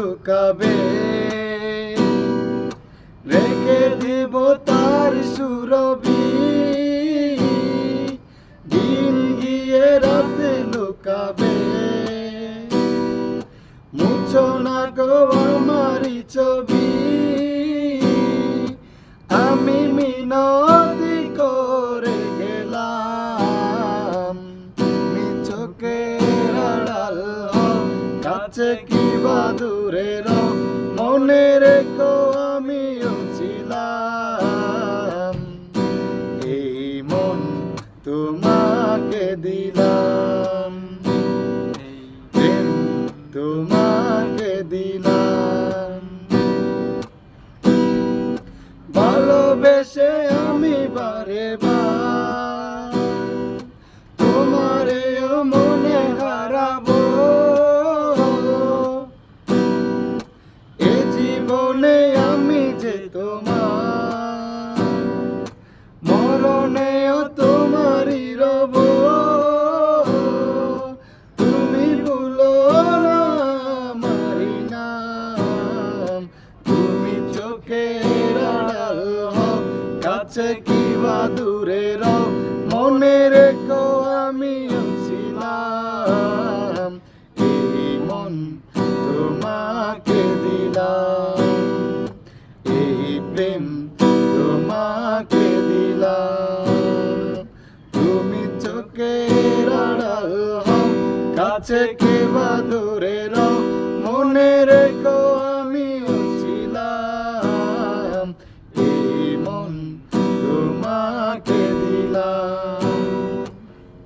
লুকাবে। রেখে দিব তার সুরবি। দিন গিয়ে রাতে লুকাবে। মুছো না গো আমারি ছবি। আমি মিনতি কাছে কি বা দূরে মনে রেখো আমিও ছিলাম। এই মন তোমাকে দিলাম। তোমাকে দিলাম। ভালোবেসে জীবনে আমি যে তোমার মরণেও তোমারই রব। তুমি ভুলো না আমারি নাম। তুমি আড়াল কাছে কি বা দূরে রও। মনে রেখো আমি ছিলাম এই মন তোমাকে দিলাম। তুমি চোখের আড়াল হও, কাছে কিবা দূরে রও, মনে রেখো আমিও ছিলাম। এই মন তোমাকে দিলাম।